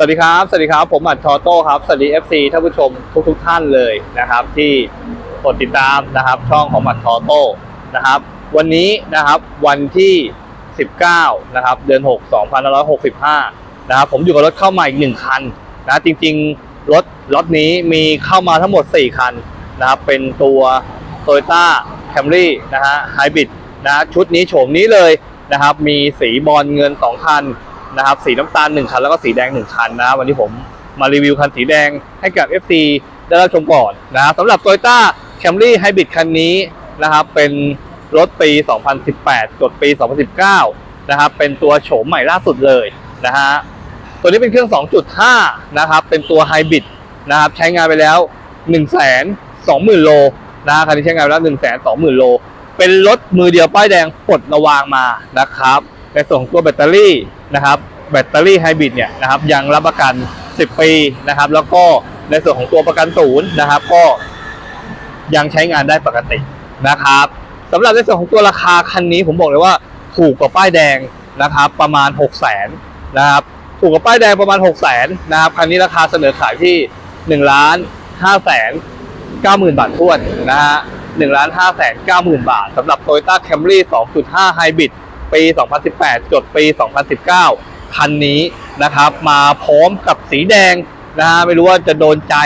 สวัสดีครับ สวัสดีครับ ผมอัดทอโต้ครับ สวัสดี FC ท่านผู้ชมทุกทุกท่านเลยนะครับ ที่กดติดตามนะครับช่องของอัดทอโต้นะครับ วันนี้นะครับวันที่ 19 นะครับ เดือน 6 2565 นะครับ ผมอยู่กับรถเข้ามาอีกหนึ่งคันนะจริงๆ รถรถนี้มีเข้ามาทั้งหมด 4 คันนะครับ เป็นตัว Toyota Camry นะฮะไฮบริดนะชุดนี้โฉมนี้เลยนะครับ มีสีบอลเงิน 2 คัน นะครับสีน้ำตาล1คันแล้วก็สีแดง1คันนะวันนี้ผมมารีวิวคันสีแดงให้กับ FC ได้รับชมก่อนนะครับสำหรับ Toyota Camry Hybrid คันนี้นะครับเป็นรถปี 2018 จดปี 2019 นะครับ เป็นตัวโฉมใหม่ล่าสุดเลยนะฮะ ตัวนี้เป็นเครื่อง 2.5 นะครับ เป็นตัวไฮบริดนะครับ ใช้งานไปแล้ว 1 2 0 0 0 0 โลนะคันนี้ใช้งานไปแล้ว 1 2 0 0 0 0 โล เป็นรถมือเดียวป้ายแดงปลดระวางมานะครับ ในส่วนของตัวแบตเตอรี่นะครับแบตเตอรี่ไฮบริดเนี่ยนะครับยังรับประกัน 10 ปีนะครับ แล้วก็ในส่วนของตัวประกันศูนย์นะครับ ก็ยังใช้งานได้ปกตินะครับสำหรับในส่วนของตัวราคาคันนี้ผมบอกเลยว่าถูกกว่าป้ายแดงนะครับ ประมาณ 6 0 0 0 0นนะครับถูกกว่าป้ายแดงประมาณ 6 0 0 0 0นนะครับคันนี้ราคาเสนอขายที่ 1 ล้าน5แสน90,000 บาทท้วนนะฮะ1ล้าน5แสน90,000 บาทสำหรับ Toyota Camry 2.5 Hybrid ปี 2018 จดปี 2019 คันนี้นะครับ มาพร้อมกับสีแดงนะฮะไม่รู้ว่าจะโดนใจ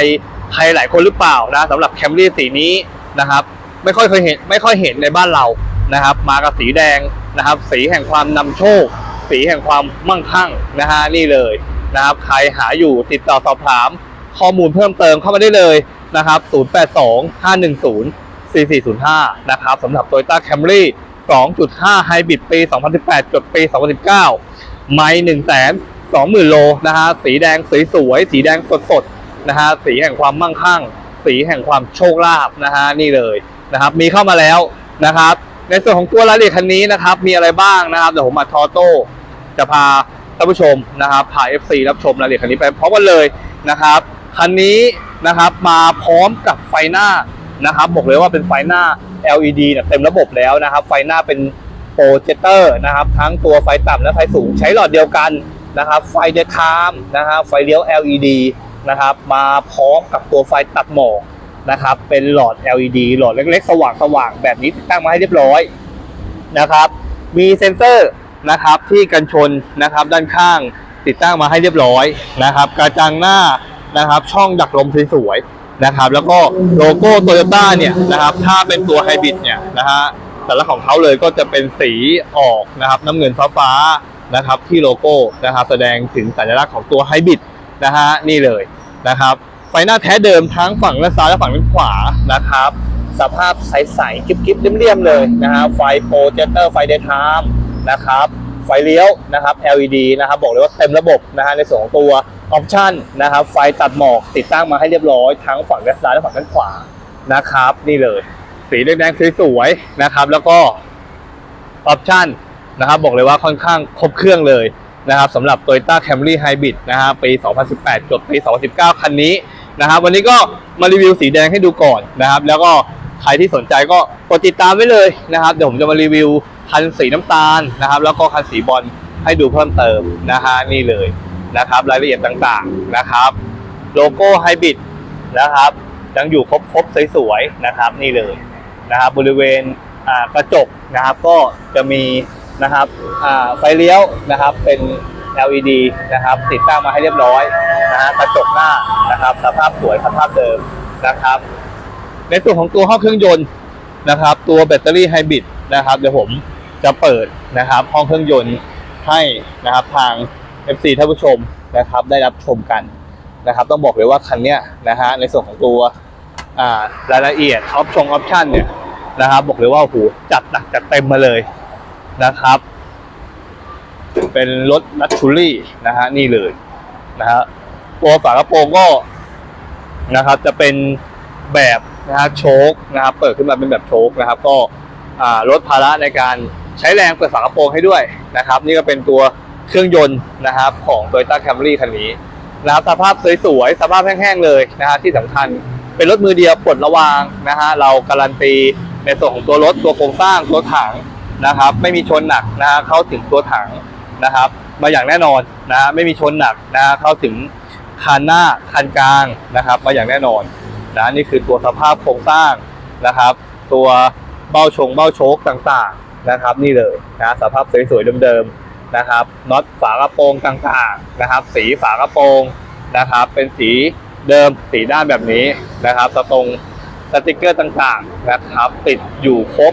ใครหลายคนหรือเปล่านะสำหรับ Camry สีนี้นะครับ ไม่ค่อยเคยเห็นไม่ค่อยเห็นในบ้านเรานะครับ มากับสีแดงนะครับ สีแห่งความนำโชค สีแห่งความมั่งคั่งนะฮะนี่เลยนะครับ ใครหาอยู่ติดต่อสอบถามข้อมูลเพิ่มเติมเข้ามาได้เลยนะครับ 082 510 4405 นะครับสำหรับ Toyota Camry 2.5 Hybrid ปี 2018 จดปี 2019 ไม่1 2 0 0 0 0 โลนะฮะ สีแดงสวยสวยๆสีแดงสดสดๆ นะฮะ สีแห่งความมั่งคั่ง สีแห่งความโชคลาภนะฮะ นี่เลยนะครับ มีเข้ามาแล้วนะครับ ในส่วนของตัวรายละเอียดคันนี้นะครับ มีอะไรบ้างนะครับ เดี๋ยวผมมาทอโต้ จะพาท่านผู้ชมนะครับพา FC รับชมรายละเอียดคันนี้ไปพร้อมกันเลยนะครับ คันนี้นะครับมาพร้อมกับไฟหน้านะครับ บอกเลยว่าเป็นไฟหน้า LED เนี่ยเต็มระบบแล้วนะครับ ไฟหน้าเป็นโปรเจคเตอร์นะครับ ทั้งตัวไฟต่ำและไฟสูงใช้หลอดเดียวกันนะครับ ไฟเดย์ไทม์นะครับไฟเลี้ยว LED นะครับ มาพร้อมกับตัวไฟตัดหมอกนะครับ เป็นหลอด LED หลอดเล็กๆ สว่างๆแบบนี้ติดตั้งมาให้เรียบร้อยนะครับ มีเซ็นเซอร์นะครับที่กันชนนะครับด้านข้างติดตั้งมาให้เรียบร้อยนะครับ กระจังหน้านะครับ ช่องดักลมสวยๆ นะครับ แล้วก็โลโก้โตโยต้าเนี่ยนะครับถ้าเป็นตัวไฮบริดเนี่ยนะฮะแต่ละของเขาเลยก็จะเป็นสีออกนะครับน้ำเงินฟ้าฟ้านะครับที่โลโก้นะครับแสดงถึงสัญลักษณ์ของตัวไฮบริดนะฮะนี่เลยนะครับไฟหน้าแท้เดิมทั้งฝั่งด้านซ้ายและฝั่งด้านขวานะครับ สภาพใสๆกิ๊บๆเรียมๆเลยนะฮะไฟโปรเจคเตอร์ไฟเดย์ไทม์นะครับไฟเลี้ยวนะครับ LED นะครับบอกเลยว่าเต็มระบบนะฮะในส่วนของตัว ออปชันนะครับไฟตัดหมอกติดตั้งมาให้เรียบร้อย ทั้งฝั่งด้านซ้ายและฝั่งด้านขวานะครับ นี่เลย สีแดงๆสวยๆนะครับ แล้วก็ออปชันนะครับ บอกเลยว่าค่อนข้างครบเครื่องเลยนะครับสำหรับ Toyota Camry Hybrid นะฮะปี 2018จดปี 2019 คันนี้นะครับ วันนี้ก็มารีวิวสีแดงให้ดูก่อนนะครับ แล้วก็ใครที่สนใจก็กดติดตามไว้เลยนะครับ เดี๋ยวผมจะมารีวิวคันสีน้ำตาลนะครับ แล้วก็คันสีบอลให้ดูเพิ่มเติมนะฮะนี่เลย นะครับ รายละเอียดต่างๆนะครับ โลโก้ไฮบริดนะครับยังอยู่ครบๆสวยๆนะครับนี่เลยนะครับบริเวณกระจกนะครับก็จะมีนะครับไฟเลี้ยวนะครับเป็น LED นะครับติดตั้งมาให้เรียบร้อยนะฮะกระจกหน้านะครับสภาพสวยสภาพเดิมนะครับ ในส่วนของตัวห้องเครื่องยนต์นะครับ ตัวแบตเตอรี่ไฮบริดนะครับเดี๋ยวผมจะเปิดนะครับห้องเครื่องยนต์ให้นะครับทาง FC ท่านผู้ชมนะครับได้รับชมกันนะครับ ต้องบอกเลยว่าคันเนี้ยนะฮะในส่วนของตัวรายละเอียดออปชงออปชั่นเนี่ยนะครับบอกเลยว่าโอ้โหจัดหนักจัดเต็มมาเลยนะครับ เป็นรถลักชูรี่นะฮะนี่เลยนะฮะตัวฝากระโปรงก็นะครับจะเป็นแบบนะฮะโชคนะครับเปิดขึ้นมาเป็นแบบโชคนะครับ ก็ลดภาระในการใช้แรงเปิดฝากระโปรงให้ด้วยนะครับ นี่ก็เป็นตัว เครื่องยนต์นะครับของ Toyota Camry คันนี้นะครับสภาพสวยๆสภาพแห้งๆเลยนะฮะที่สำคัญเป็นรถมือเดียวปลดระวางนะฮะเราการันตีในส่วนของตัวรถตัวโครงสร้างตัวถังนะครับ ไม่มีชนหนักนะฮะเข้าถึงตัวถังนะครับ มาอย่างแน่นอนนะฮะไม่มีชนหนักนะฮะเข้าถึงคันหน้าคันกลางนะครับ มาอย่างแน่นอนนะนี่คือตัวสภาพโครงสร้างนะครับ ตัวเบ้าชงเบ้าโชคต่างๆนะครับ นี่เลยนะสภาพสวยๆเดิมๆ นะครับน็อตฝากระโปรงต่างๆนะครับ สีฝากระโปรงนะครับ เป็นสีเดิมสีด้านแบบนี้นะครับสตรงสติกเกอร์ต่างๆนะครับ ติดอยู่ครบ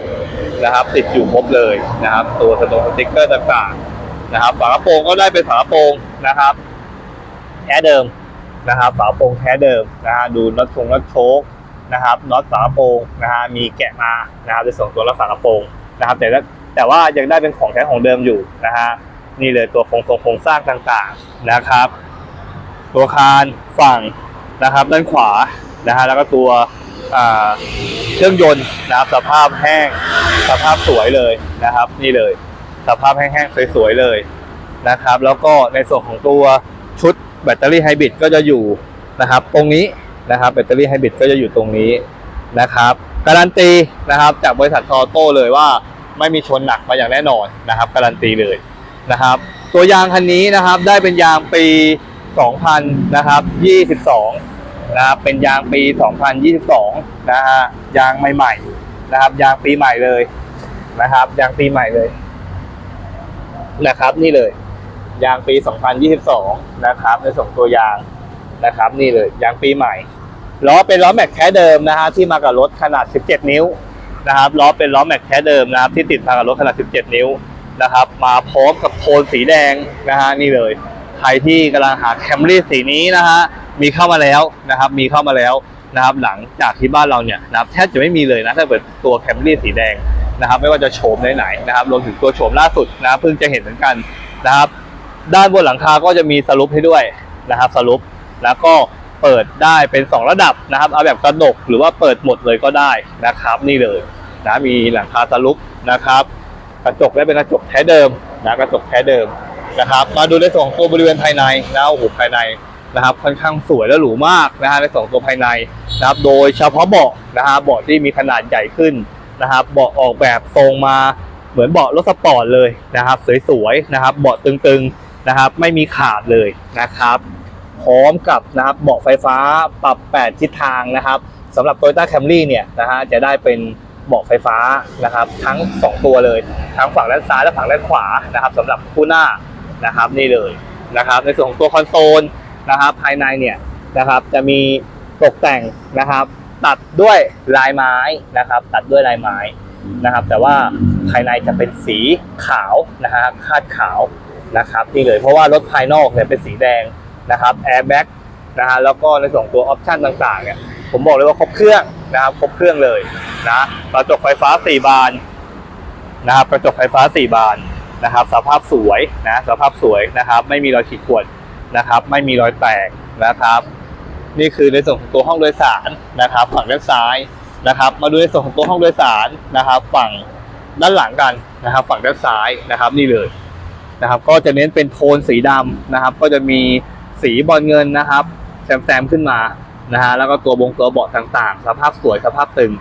นะครับ ติดอยู่ครบเลยนะครับ ตัวสตรงสติกเกอร์ต่างๆนะครับ ฝากระโปรงก็ได้เป็นฝากระโปรงนะครับแท้เดิมนะครับฝาโปรงแท้เดิมนะฮะดูน็อตชงน็อตโชคนะครับน็อตฝาโปรงนะฮะมีแกะมานะครับในส่วนของตัวและฝากระโปรงนะครับ แต่แต่ว่ายังได้เป็นของแท้ของเดิมอยู่นะฮะ นี่เลยตัวโครงทรงโครงสร้างต่างๆนะครับ ตัวคานฝั่งนะครับ ด้านขวานะฮะแล้วก็ตัวเครื่องยนต์นะครับสภาพแห้งสภาพสวยเลยนะครับ นี่เลย สภาพแห้งๆสวยๆเลยนะครับ แล้วก็ในส่วนของตัวชุดแบตเตอรี่ไฮบริดก็จะอยู่นะครับ ตรงนี้นะครับแบตเตอรี่ไฮบริดก็จะอยู่ตรงนี้นะครับการันตีนะครับจากบริษัททอโต้เลยว่าไม่มีชนหนักมาอย่างแน่นอนนะครับ การันตีเลย นะครับ ตัวยางคันนี้นะครับได้เป็นยางปี 2000นะครับ22นะครับเป็นยางปี 2022นะฮะยางใหม่ๆนะครับ ยางปีใหม่เลยนะครับ ยางปีใหม่เลยนะครับ นี่เลยยางปี 2022 นะครับ ในส่งตัวยางนะครับ นี่เลยยางปีใหม่ล้อเป็นล้อแม็กแท้เดิมนะฮะที่มากับรถขนาด 17 นิ้วนะครับล้อเป็นล้อแม็กแท้เดิมนะครับที่ติดมากับรถขนาด 17 นิ้ว นะครับ มาพร้อมกับโทนสีแดงนะฮะนี่เลย ใครที่กำลังหาแคมรี่สีนี้นะฮะมีเข้ามาแล้วนะครับ มีเข้ามาแล้วนะครับ หลังจากที่บ้านเราเนี่ยนะครับแทบจะไม่มีเลยนะถ้าเปิดตัวแคมรี่สีแดงนะครับ ไม่ว่าจะโฉมไหนๆนะครับรวมถึงตัวโฉมล่าสุดนะเพิ่งจะเห็นเหมือนกันนะครับ ด้านบนหลังคาก็จะมีสลุปให้ด้วยนะครับสลุปแล้วก็เปิดได้เป็น 2 ระดับนะครับเอาแบบกระดกหรือว่าเปิดหมดเลยก็ได้นะครับ นี่เลยนะมีหลังคาสลุปนะครับ กระจกได้เป็นกระจกแท้เดิมนะกระจกแท้เดิมนะครับ มาดูในส่วนของตัวบริเวณภายในนะโอ้โหภายในนะครับ ค่อนข้างสวยและหรูมากนะฮะในส่วนของตัวภายในนะครับ โดยเฉพาะเบาะนะฮะเบาะที่มีขนาดใหญ่ขึ้นนะครับเบาะออกแบบทรงมาเหมือนเบาะรถสปอร์ตเลยนะครับ สวยๆนะครับ เบาะตึงๆนะครับ ไม่มีขาดเลยนะครับ พร้อมกับนะครับเบาะไฟฟ้าปรับ 8 ทิศทางนะครับสำหรับ Toyota Camry เนี่ยนะฮะจะได้เป็น เบาะไฟฟ้านะครับ ทั้ง 2 ตัวเลย ทั้งฝั่งด้านซ้ายและฝั่งด้านขวานะครับสำหรับคู่หน้านะครับนี่เลยนะครับ ในส่วนของตัวคอนโซลนะครับ ภายในเนี่ยนะครับจะมีตกแต่งนะครับ ตัดด้วยลายไม้นะครับ ตัดด้วยลายไม้นะครับ แต่ว่าภายในจะเป็นสีขาวนะฮะคาดขาวนะครับนี่เลยเพราะว่ารถภายนอกเนี่ยเป็นสีแดงนะครับแอร์แบ็กนะฮะแล้วก็ในส่วนของตัวออปชันต่างๆเนี่ย ผมบอกเลยว่าครบเครื่องนะครับครบเครื่องเลยนะกระจกไฟฟ้า 4 บานนะครับกระจกไฟฟ้า 4 บานนะครับ สภาพสวยนะสภาพสวยนะครับ ไม่มีรอยขีดข่วนนะครับ ไม่มีรอยแตกนะครับ นี่คือในส่วนของตัวห้องโดยสารนะครับ ฝั่งด้านซ้ายนะครับ มาดูในส่วนของตัวห้องโดยสารนะครับ ฝั่งด้านหลังกันนะครับ ฝั่งด้านซ้ายนะครับ นี่เลยนะครับ ก็จะเน้นเป็นโทนสีดำนะครับ ก็จะมีสีบอลเงินนะครับแซมแซมๆขึ้นมา นะฮะแล้วก็ตัวบงตัวเบาะต่างๆ สภาพสวยสภาพตึง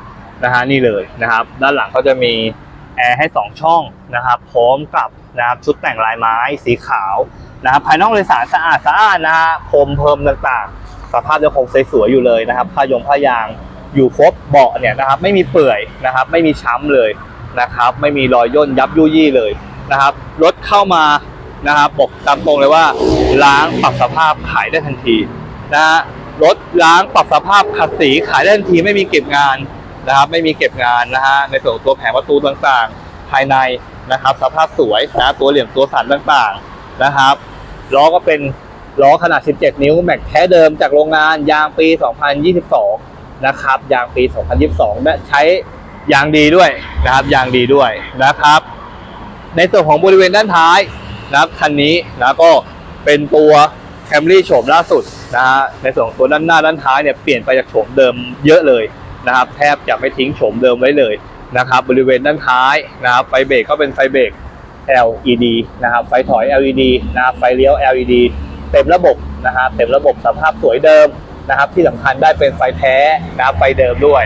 นะฮะนี่เลยนะครับ ด้านหลังก็จะมีแอร์ให้ 2 ช่องนะครับพร้อมกับนะครับชุดแต่งลายไม้สีขาวนะครับภายนอกโดยสารสะอาดสะอาดนะฮะพรมเพิ่มต่างๆ สภาพยังคงสวยๆอยู่เลยนะครับผ้ายงผ้ายางอยู่ครบเบาะเนี่ยนะครับไม่มีเปื่อยนะครับไม่มีช้ำเลยนะครับไม่มีรอยย่นยับยุยี่เลยนะครับรถเข้ามานะครับบอกตามตรงเลยว่าล้างปรับสภาพขายได้ทันทีนะฮะ รถล้างปรับสภาพขัดสีขายได้ทันทีไม่มีเก็บงานนะครับ ไม่มีเก็บงานนะฮะในส่วนของตัวแผงประตูต่างๆ ภายในนะครับ สภาพสวยนะตัวเหลี่ยมตัวสันต่างๆนะครับล้อก็เป็นล้อขนาด 17 นิ้ว แม็กแท้เดิมจากโรงงานยางปี 2022 นะครับ ยางปี 2022 และใช้ยางดีด้วยนะครับ ยางดีด้วยนะครับ ในส่วนของบริเวณด้านท้ายนะครับคันนี้นะก็เป็นตัว Camry โฉมล่าสุดนะฮะในส่วนของตัวด้านหน้าด้านท้ายเนี่ยเปลี่ยนไปจากโฉมเดิมเยอะเลยนะครับ แทบจะไม่ทิ้งโฉมเดิมไว้เลยนะครับบริเวณด้านท้ายนะครับไฟเบรกก็เป็นไฟเบรก LED นะครับไฟถอย LED นะครับไฟเลี้ยว LED เต็มระบบนะฮะเต็มระบบสภาพสวยเดิมนะครับ ที่สำคัญได้เป็นไฟแท้นะครับไฟเดิมด้วย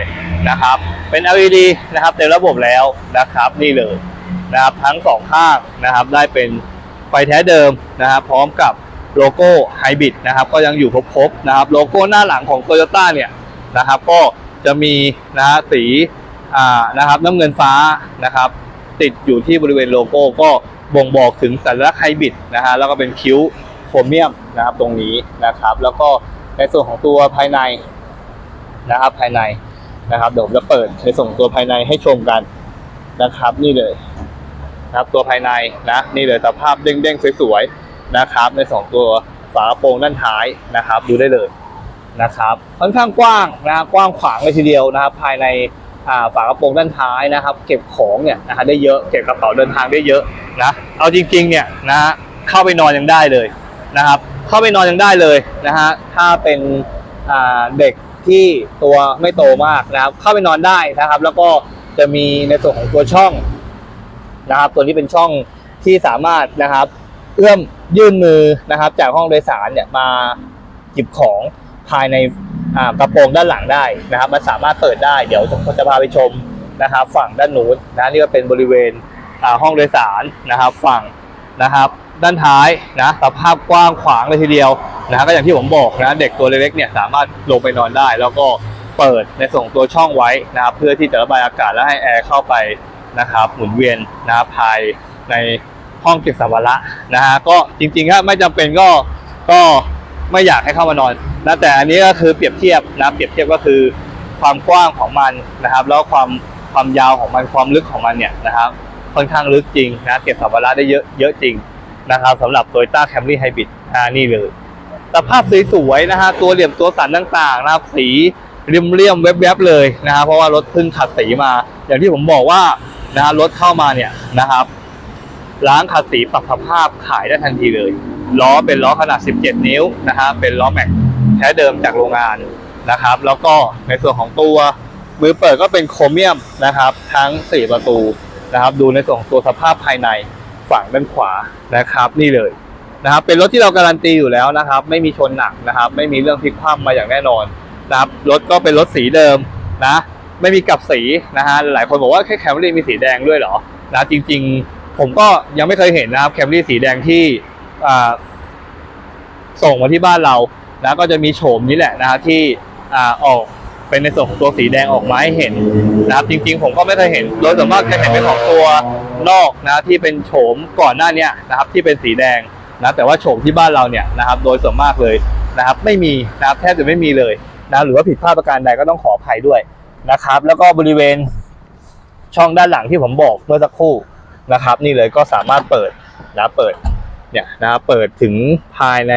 นะครับ เป็น LED นะครับเต็มระบบแล้วนะครับนี่เลยนะครับทั้งสองข้างนะครับได้เป็นไฟแท้เดิมนะครับพร้อมกับ โลโก้ไฮบริดนะครับก็ยังอยู่ครบๆนะครับโลโก้หน้าหลังของ t o y ยต้าเนี่ยนะครับก็จะมีนะฮะสีอ่านะครับน้ำเงินฟ้านะครับติดอยู่ที่บริเวณโลโก้ก็บ่งบอกถึงสัญลักษณ์ไฮบริดนะฮะแล้วก็เป็นคิ้วโครเมียมนะครับตรงนี้นะครับแล้วก็ในส่วนของตัวภายในนะครับภายในนะครับเดี๋ยวผมจะเปิดในส่วนของตัวภายในให้ชมกันนะครับนี่เลยนะครับตัวภายในนะนี่เลยสภาพเด้งๆสวยๆ นะครับ ในสองตัวฝากระโปรงด้านท้ายนะครับ ดูได้เลยนะครับค่อนข้างกว้างนะครับกว้างขวางเลยทีเดียวนะครับ ภายในฝากระโปรงด้านท้ายนะครับ เก็บของเนี่ยนะฮะได้เยอะเก็บกระเป๋าเดินทางได้เยอะนะเอาจริงๆเนี่ยนะฮะเข้าไปนอนยังได้เลยนะครับ เข้าไปนอนยังได้เลยนะฮะถ้าเป็นเด็กที่ตัวไม่โตมากนะครับ เข้าไปนอนได้นะครับ แล้วก็จะมีในส่วนของตัวช่องนะครับ ตัวนี้เป็นช่องที่สามารถนะครับ เอื้อมยื่นมือนะครับ จากห้องโดยสารเนี่ยมาหยิบของภายในกระโปรงด้านหลังได้นะครับ มันสามารถเปิดได้เดี๋ยวผมจะพาไปชมนะครับ ฝั่งด้านนู้นนะนี่ก็เป็นบริเวณห้องโดยสารนะครับ ฝั่งนะครับ ด้านท้ายนะสภาพกว้างขวางเลยทีเดียวนะฮะก็อย่างที่ผมบอกนะเด็กตัวเล็กๆเนี่ยสามารถลงไปนอนได้ แล้วก็เปิดในส่วนตัวช่องไว้นะครับเพื่อที่จะระบายอากาศและให้แอร์เข้าไปนะครับ หมุนเวียนนะครับภายใน ห้องเก็บสัมภาระนะฮะก็จริงๆถ้าไม่จำเป็นก็ก็ไม่อยากให้เข้ามานอนนะแต่อันนี้ก็คือเปรียบเทียบนะเปรียบเทียบก็คือความกว้างของมันนะครับ แล้วความความยาวของมันความลึกของมันเนี่ยนะครับ ค่อนข้างลึกจริงนะเก็บสัมภาระได้เยอะเยอะจริงนะครับสำหรับ Toyota Camry Hybrid อ่านี่เลยสภาพสวยๆนะฮะตัวเหลี่ยมตัวสันต่างๆนะครับสีเรียมๆแวบๆเลยนะฮะเพราะว่ารถเพิ่งขัดสีมา อย่างที่ผมบอกว่านะฮะรถเข้ามาเนี่ยนะครับ ล้างขัดสีปรับสภาพขายได้ทันทีเลย ล้อเป็นล้อขนาด 17 นิ้วนะฮะเป็นล้อแม็กแท้เดิมจากโรงงานนะครับ แล้วก็ในส่วนของตัวมือเปิดก็เป็นโครเมียมนะครับ ทั้ง 4 ประตูนะครับ ดูในส่วนของตัวสภาพภายในฝั่งด้านขวานะครับ นี่เลยนะครับ เป็นรถที่เราการันตีอยู่แล้วนะครับ ไม่มีชนหนักนะครับ ไม่มีเรื่องพลิกคว่ำมาอย่างแน่นอนนะครับรถก็เป็นรถสีเดิมนะ ไม่มีกลับสีนะฮะหลายคนบอกว่าแค่แคมรี่มีสีแดงด้วยเหรอนะจริง ๆ ผมก็ยังไม่เคยเห็นนะครับแคมรี่สีแดงที่ส่งมาที่บ้านเรานะก็จะมีโฉมนี้แหละนะฮะที่อออกเป็นในส่วนของตัวสีแดงออกมาให้เห็นนะครับจริงๆ ผมก็ไม่เคยเห็นโดยส่วนมากจะเห็นเป็นของตัวนอกนะที่เป็นโฉมก่อนหน้านี้นะครับที่เป็นสีแดงนะแต่ว่าโฉมที่บ้านเราเนี่ยนะครับโดยส่วนมากเลยนะครับไม่มีนะครับแทบจะไม่มีเลยนะหรือว่าผิดพลาดประการใดก็ต้องขออภัยด้วยนะครับ แล้วก็บริเวณช่องด้านหลังที่ผมบอกเมื่อสักครู่ นะครับ นี่เลยก็สามารถเปิดนะเปิดเนี่ยนะครับเปิดถึงภายใน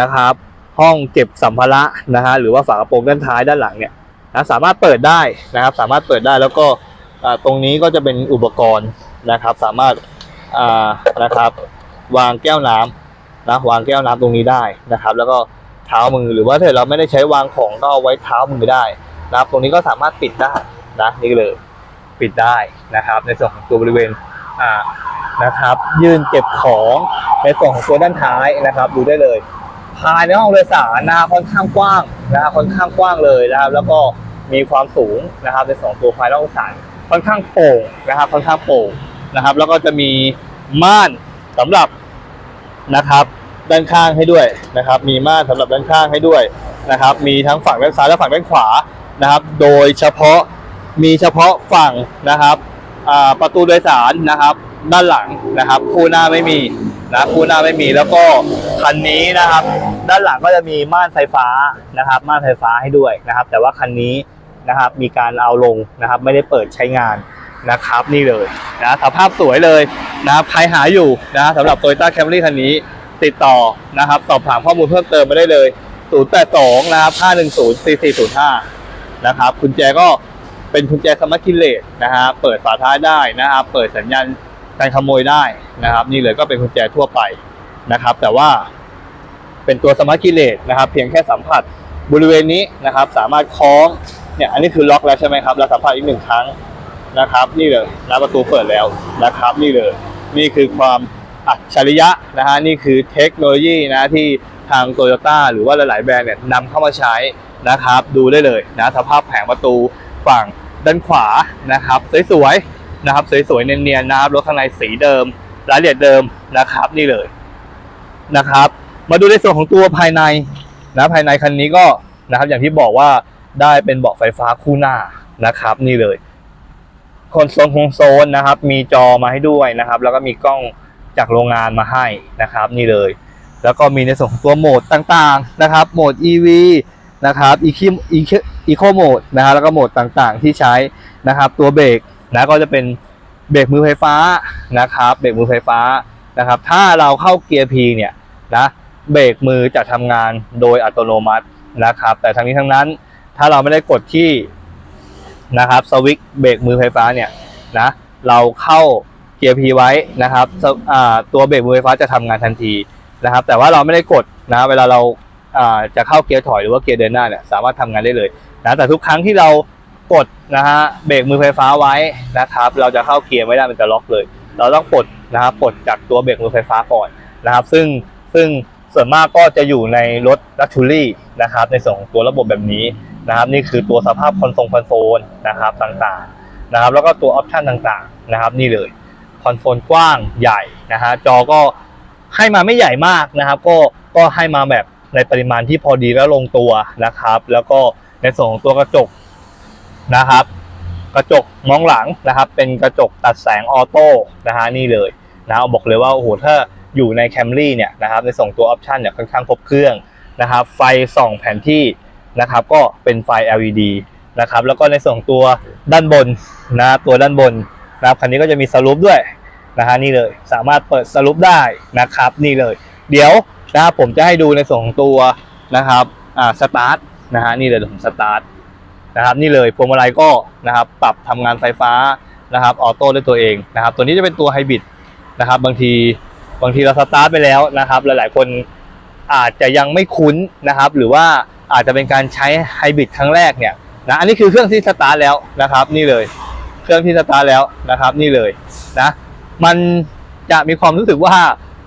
นะครับ ห้องเก็บสัมภาระนะฮะหรือว่าฝากระโปรงด้านท้ายด้านหลังเนี่ยนะสามารถเปิดได้นะครับ สามารถเปิดได้แล้วก็ตรงนี้ก็จะเป็นอุปกรณ์นะครับ สามารถอ่านะครับ วางแก้วน้ำนะวางแก้วน้ำตรงนี้ได้นะครับ แล้วก็เท้ามือหรือว่าถ้าเราไม่ได้ใช้วางของก็เอาไว้เท้ามือได้นะครับ ตรงนี้ก็สามารถปิดได้นะนี่เลยปิดได้นะครับ ในส่วนของตัวบริเวณ อ่านะครับ ยืนเก็บของในส่วนของตัวด้านท้ายนะครับ ดูได้เลยภายในห้องโดยสารนะค่อนข้างกว้างนะครับค่อนข้างกว้างเลยนะครับ แล้วก็มีความสูงนะครับในสองตัวภายในห้องโดยสารค่อนข้างโปร่งนะครับ ค่อนข้างโปร่งนะครับ แล้วก็จะมีม่านสำหรับนะครับด้านข้างให้ด้วยนะครับ มีม่านสำหรับด้านข้างให้ด้วยนะครับ มีทั้งฝั่งด้านซ้ายและฝั่งด้านขวานะครับ โดยเฉพาะมีเฉพาะฝั่งนะครับ ประตูโดยสารนะครับ ด้านหลังนะครับ คู่หน้าไม่มีนะคู่หน้าไม่มีแล้วก็คันนี้นะครับ ด้านหลังก็จะมีม่านไฟฟ้านะครับ ม่านไฟฟ้าให้ด้วยนะครับ แต่ว่าคันนี้นะครับมีการเอาลงนะครับ ไม่ได้เปิดใช้งานนะครับ นี่เลยนะสภาพสวยเลยนะครับใครหาอยู่นะสำหรับ Toyota Camry คันนี้ติดต่อนะครับ สอบถามข้อมูลเพิ่มเติมมาได้เลย 082 นะครับ 510 4405 นะครับกุญแจก็ เป็นกุญแจสมาร์ทคิเลตนะฮะเปิดฝาท้ายได้นะครับ เปิดสัญญาณการขโมยได้นะครับ นี่เลยก็เป็นกุญแจทั่วไปนะครับ แต่ว่าเป็นตัวสมาร์ทคิเลตนะครับ เพียงแค่สัมผัสบริเวณนี้นะครับ สามารถคล้องเนี่ยอันนี้คือล็อกแล้วใช่ไหมครับเราสัมผัสอีกหนึ่งครั้งนะครับ นี่เลยนะประตูเปิดแล้วนะครับ นี่เลย นี่คือความอัจฉริยะนะฮะนี่คือเทคโนโลยีนะที่ทางโตโยต้าหรือว่าหลาย ๆ แบรนด์เนี่ยนำเข้ามาใช้นะครับ ดูได้เลยนะสภาพแผงประตูฝั่ง ด้านขวานะครับ สวยๆนะครับ สวยๆเนียนๆนะครับรถข้างในสีเดิมรายละเอียดเดิมนะครับ นี่เลยนะครับ มาดูในส่วนของตัวภายในนะภายในคันนี้ก็นะครับ อย่างที่บอกว่าได้เป็นเบาะไฟฟ้าคู่หน้านะครับ นี่เลยคอนโซลคงโซนนะครับ มีจอมาให้ด้วยนะครับ แล้วก็มีกล้องจากโรงงานมาให้นะครับ นี่เลย แล้วก็มีในส่วนของตัวโหมดต่างๆนะครับ โหมด EV นะครับ Eco Eco Eco Mode นะฮะแล้วก็โหมดต่างๆที่ใช้นะครับ ตัวเบรกนะก็จะเป็นเบรกมือไฟฟ้านะครับเบรกมือไฟฟ้านะครับ ถ้าเราเข้าเกียร์ P เนี่ยนะเบรกมือจะทำงานโดยอัตโนมัตินะครับ แต่ทั้งนี้ทั้งนั้นถ้าเราไม่ได้กดที่นะครับสวิตช์เบรกมือไฟฟ้าเนี่ยนะเราเข้าเกียร์ P ไว้นะครับตัวเบรกมือไฟฟ้าจะทำงานทันทีนะครับ แต่ว่าเราไม่ได้กดนะเวลาเรา จะเข้าเกียร์ถอยหรือว่าเกียร์เดินหน้าเนี่ยสามารถทำงานได้เลยนะแต่ทุกครั้งที่เรากดนะฮะเบรกมือไฟฟ้าไว้นะครับ เราจะเข้าเกียร์ไม่ได้มันจะล็อกเลย เราต้องปลดนะครับปลดจากตัวเบรกมือไฟฟ้าก่อนนะครับ ซึ่งซึ่งส่วนมากก็จะอยู่ในรถลักชูรี่นะครับในส่วนของตัวระบบแบบนี้นะครับ นี่คือตัวสภาพคอนโซลคอนโซลนะครับต่างๆนะครับ แล้วก็ตัวออปชันต่างๆนะครับ นี่เลยคอนโซลกว้างใหญ่นะฮะจอก็ให้มาไม่ใหญ่มากนะครับ ก็ก็ให้มาแบบ ในปริมาณที่พอดีและลงตัวนะครับ แล้วก็ในส่วนของตัวกระจกนะครับ กระจกมองหลังนะครับ เป็นกระจกตัดแสงออโต้นะฮะนี่เลยนะบอกเลยว่าโอ้โหถ้าอยู่ใน Camry เนี่ยนะครับในส่งตัวออปชันเนี่ยค่อนข้างครบเครื่องนะครับ ไฟส่องแผนที่นะครับ ก็เป็นไฟ LED นะครับ แล้วก็ในส่วนของตัวด้านบนนะตัวด้านบนนะครับคันนี้ก็จะมีสลูปด้วยนะฮะนี่เลยสามารถเปิดสลูปได้นะครับ นี่เลย เดี๋ยว นะครับผมจะให้ดูในส่วนของตัวนะครับอ่าสตาร์ทนะฮะนี่เลยผมสตาร์ทนะครับนี่เลยพวงมาลัยก็นะครับปรับทำงานไฟฟ้านะครับออโต้ด้วยตัวเองนะครับ ตัวนี้จะเป็นตัวไฮบริดนะครับ บางทีบางทีเราสตาร์ทไปแล้วนะครับ หลายๆ คนอาจจะยังไม่คุ้นนะครับ หรือว่าอาจจะเป็นการใช้ไฮบริดครั้งแรกเนี่ยนะอันนี้คือเครื่องที่สตาร์ทแล้วนะครับ นี่เลย เครื่องที่สตาร์ทแล้วนะครับ นี่เลยนะ มันจะมีความรู้สึกว่า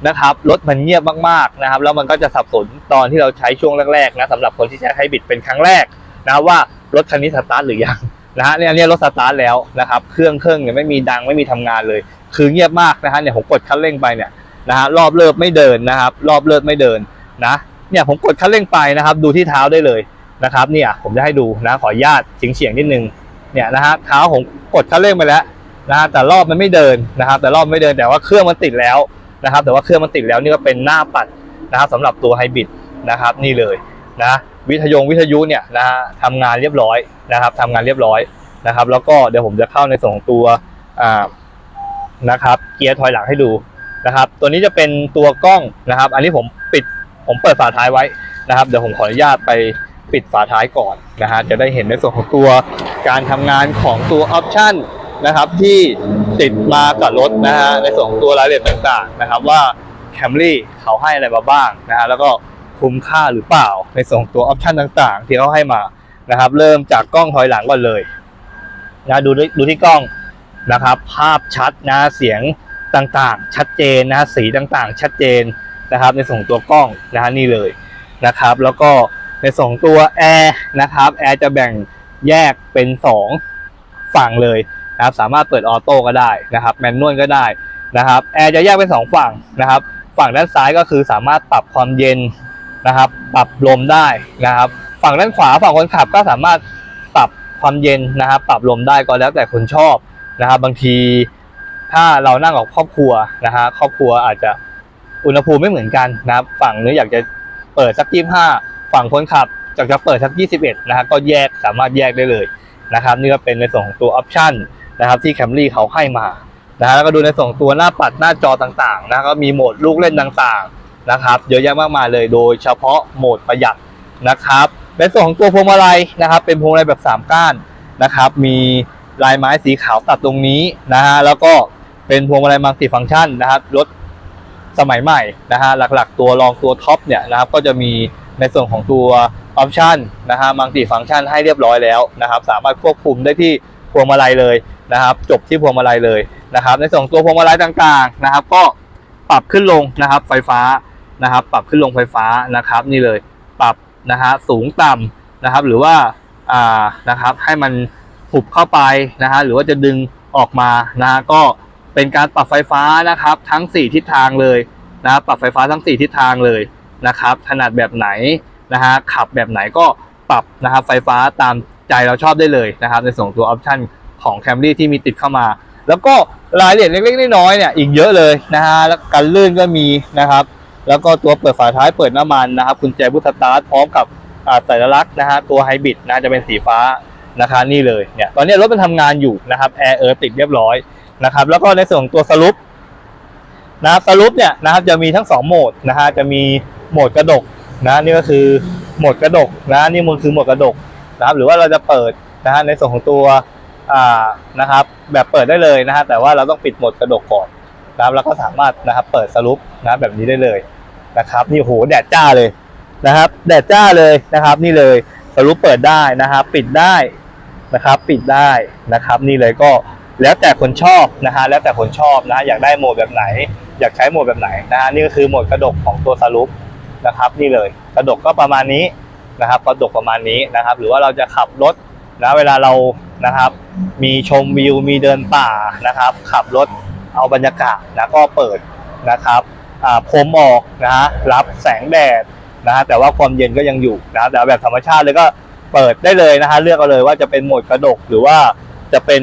นะครับรถมันเงียบมากๆนะครับ แล้วมันก็จะสับสนตอนที่เราใช้ช่วงแรกๆนะสำหรับคนที่ใช้ไฮบริดเป็นครั้งแรกนะว่ารถคันนี้สตาร์ทหรือยังนะฮะเนี่ยอันนี้รถสตาร์ทแล้วนะครับเครื่องเครื่องเนี่ยไม่มีดังไม่มีทำงานเลย คือเงียบมากนะฮะเนี่ยผมกดคันเร่งไปเนี่ยนะฮะรอบเลิกไม่เดินนะครับ รอบเลิกไม่เดินนะเนี่ยผมกดคันเร่งไปนะครับ ดูที่เท้าได้เลยนะครับ เนี่ยผมจะให้ดูนะขออนุญาตเฉียงเฉียงนิดนึงเนี่ยนะฮะเท้าผมกดคันเร่งไปแล้วนะฮะแต่รอบมันไม่เดินนะครับ แต่รอบไม่เดินแต่ว่าเครื่องมันติดแล้ว นะครับ แต่ว่าเครื่องมันติดแล้วนี่ก็เป็นหน้าปัดนะครับสำหรับตัวไฮบริดนะครับ นี่เลยนะวิทยงวิทยุเนี่ยนะฮะทำงานเรียบร้อยนะครับทำงานเรียบร้อยนะครับ แล้วก็เดี๋ยวผมจะเข้าในส่วนของตัวอ่านะครับเกียร์ถอยหลังให้ดูนะครับ ตัวนี้จะเป็นตัวกล้องนะครับ อันนี้ผมปิดผมเปิดฝาท้ายไว้นะครับ เดี๋ยวผมขออนุญาตไปปิดฝาท้ายก่อนนะฮะจะได้เห็นในส่วนของตัวการทำงานของตัวออปชั่นนะครับที่ ติดมากับรถนะฮะในส่วนของตัวรายละเอียดต่างๆนะครับว่า Camry เขาให้อะไรมาบ้างนะฮะแล้วก็คุ้มค่าหรือเปล่าในส่วนของตัวออปชันต่างๆ ที่เขาให้มานะครับ เริ่มจากกล้องถอยหลังก่อนเลยนะดูดูที่กล้องนะครับ ภาพชัดนะเสียงต่างๆ ชัดเจนนะสีต่างๆ ชัดเจนนะครับ ในส่วนของตัวกล้องนะฮะนี่เลยนะครับ แล้วก็ในส่วนของตัวแอร์นะครับแอร์จะแบ่งแยกเป็นสองฝั่งเลย นะครับสามารถเปิดออโต้ก็ได้นะครับแมนนวลก็ได้นะครับแอร์จะแยกเป็นสองฝั่งนะครับ ฝั่งด้านซ้ายก็คือสามารถปรับความเย็นนะครับปรับลมได้นะครับ ฝั่งด้านขวาฝั่งคนขับก็สามารถปรับความเย็นนะครับ ปรับลมได้ก็แล้วแต่คนชอบนะครับ บางทีถ้าเรานั่งกับครอบครัวนะฮะครอบครัวอาจจะอุณหภูมิไม่เหมือนกันนะครับ ฝั่งนึงอยากจะเปิดสักยี่ห้าฝั่งคนขับอยากจะเปิดสักยี่สิบเอ็ดนะฮะก็แยกสามารถแยกได้เลยนะครับ นี่ก็เป็นในส่วนของตัวออปชั่น นะครับที่ Camry เขาให้มานะฮะแล้วก็ดูในส่วนตัวหน้าปัดหน้าจอต่างๆนะก็มีโหมดลูกเล่นต่างๆนะครับเยอะแยะมากมายเลยโดยเฉพาะโหมดประหยัดนะครับในส่วนของตัวพวงมาลัยนะครับ เป็นพวงมาลัยแบบ 3 ก้านนะครับ มีลายไม้สีขาวตัดตรงนี้นะฮะแล้วก็เป็นพวงมาลัยมัลติฟังก์ชันนะครับรถสมัยใหม่นะฮะหลักๆ ตัวรองตัวท็อปเนี่ยนะครับก็จะมีในส่วนของตัวออปชันนะฮะมัลติฟังก์ชันให้เรียบร้อยแล้วนะครับ สามารถควบคุมได้ที่พวงมาลัยเลย นะครับ จบที่พวงมาลัยเลยนะครับ ในส่วนของตัวพวงมาลัยต่างๆนะครับ ก็ปรับขึ้นลงนะครับ ไฟฟ้านะครับ ปรับขึ้นลงไฟฟ้านะครับ นี่เลยปรับนะฮะสูงต่ำนะครับ หรือว่าอ่านะครับให้มันหุบเข้าไปนะฮะหรือว่าจะดึงออกมานะฮะก็เป็นการปรับไฟฟ้านะครับ ทั้ง 4 ทิศทางเลยนะครับปรับไฟฟ้าทั้ง 4 ทิศทางเลยนะครับ ถนัดแบบไหนนะฮะขับแบบไหนก็ปรับนะครับไฟฟ้าตามใจเราชอบได้เลยนะครับ ในส่วนของตัวออปชัน ของ Camry ที่มีติดเข้ามา แล้วก็รายละเอียดเล็กๆน้อยๆเนี่ยอีกเยอะเลยนะฮะแล้วกันลื่นก็มีนะครับ แล้วก็ตัวเปิดฝาท้ายเปิดน้ำมันนะครับกุญแจบูทสตาร์ทพร้อมกับอ่าสัญลักษณ์นะฮะตัวไฮบริดนะจะเป็นสีฟ้านะคะนี่เลยเนี่ยตอนนี้รถมันทำงานอยู่นะครับแอร์เออติดเรียบร้อยนะครับแล้วก็ในส่วนของตัวสรุปนะครับสรุปเนี่ยนะครับจะมีทั้งสองโหมดนะฮะจะมีโหมดกระดกนะนี่ก็คือโหมดกระดกนะนี่มันคือโหมดกระดกนะครับหรือว่าเราจะเปิดนะฮะในส่วนของตัว อ่านะครับ แบบเปิดได้เลยนะฮะแต่ว่าเราต้องปิดโหมดกระดกก่อนนะครับแล้วก็สามารถนะครับเปิดสรุปนะแบบนี้ได้เลยนะครับนี่โหแดดจ้าเลยนะครับ แดดจ้าเลยนะครับ นี่เลยสรุปเปิดได้นะครับ ปิดได้นะครับ ปิดได้นะครับ นี่เลยก็แล้วแต่คนชอบนะฮะแล้วแต่คนชอบนะอยากได้โหมดแบบไหน อยากใช้โหมดแบบไหนนะฮะนี่ก็คือโหมดกระดกของตัวสรุปนะครับ นี่เลยกระดกก็ประมาณนี้นะครับกระดกประมาณนี้นะครับ หรือว่าเราจะขับรถ นะเวลาเรานะครับ มีชมวิวมีเดินป่านะครับ ขับรถเอาบรรยากาศนะก็เปิดนะครับอ่าพรมออกนะฮะรับแสงแดดนะฮะแต่ว่าความเย็นก็ยังอยู่นะแต่แบบธรรมชาติเลยก็เปิดได้เลยนะฮะเลือกเอาเลยว่าจะเป็นโหมดกระดกหรือว่าจะเป็น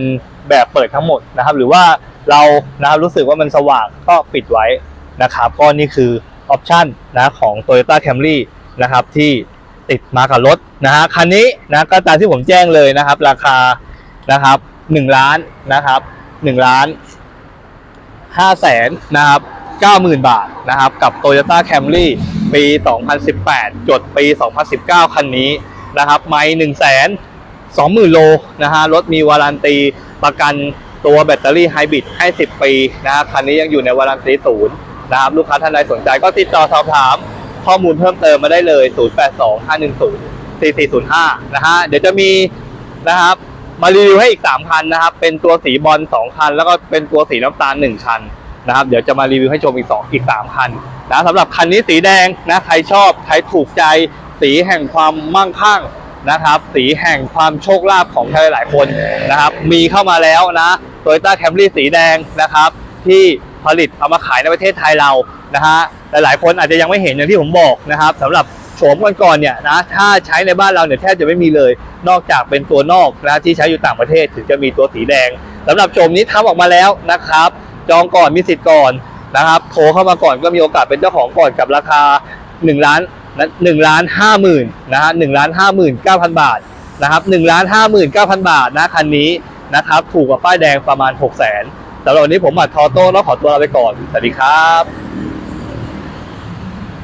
แบบเปิดทั้งหมดนะครับ หรือว่าเรานะครับรู้สึกว่ามันสว่างก็ปิดไว้นะครับ ก็นี่คือออปชันนะของ Toyota Camry นะครับที่ ติดมากับรถนะฮะคันนี้นะก็ตามที่ผมแจ้งเลยนะครับ ราคานะครับ1ล้านนะครับ1ล้าน5 0 0แสนนะครับ90,000บาทนะครับ กับ Toyota Camry ปี 2018 จดปี 2019 คันนี้นะครับ ไม่1 2 0 0 0 0โลนะฮะรถมีวารันตีประกันตัวแบตเตอรี่ไฮบริดให้ 10 ปีนะครับคันนี้ยังอยู่ในวารันตีศูนย์นะครับ ลูกค้าท่านใดสนใจก็ติดต่อสอบถาม ข้อมูลเพิ่มเติมมาได้เลย 082510 4405 นะฮะ เดี๋ยวจะมีนะครับ มารีวิวให้อีก 3 คันนะครับ เป็นตัวสีบอล 2 คัน แล้วก็เป็นตัวสีน้ำตาล 1 คันนะครับ เดี๋ยวจะมารีวิวให้ชมอีก 2 อีก 3 คันนะสำหรับคันนี้สีแดงนะ ใครชอบ ใครถูกใจ สีแห่งความมั่งคั่งนะครับ สีแห่งความโชคลาภของใครหลายคนนะครับ มีเข้ามาแล้วนะโตโยต้าแคมรี่สีแดงนะครับ ที่ผลิตเอามาขายในประเทศไทยเรา นะฮะหลายๆคนอาจจะยังไม่เห็นอย่างที่ผมบอกนะครับสำหรับโฉมก่อนๆเนี่ยนะถ้าใช้ในบ้านเราเนี่ยแทบจะไม่มีเลย นอกจากเป็นตัวนอกนะที่ใช้อยู่ต่างประเทศถึงจะมีตัวสีแดงสำหรับโฉมนี้ทำออกมาแล้วนะครับ จองก่อนมีสิทธิ์ก่อนนะครับโทรเข้ามาก่อนก็มีโอกาสเป็นเจ้าของก่อนกับราคา1ล้านหนึ่งล้านห้าหมื่นนะฮะหนึ่งล้านห้าหมื่นเก้าพันบาทนะครับหนึ่งล้านห้าหมื่นเก้าพันบาทนะคันนี้นะครับถูกกว่าป้ายแดงประมาณหกแสนสำหรับวันนี้ผมหมัดทอโต้แล้วขอตัวลาไปก่อน สวัสดีครับ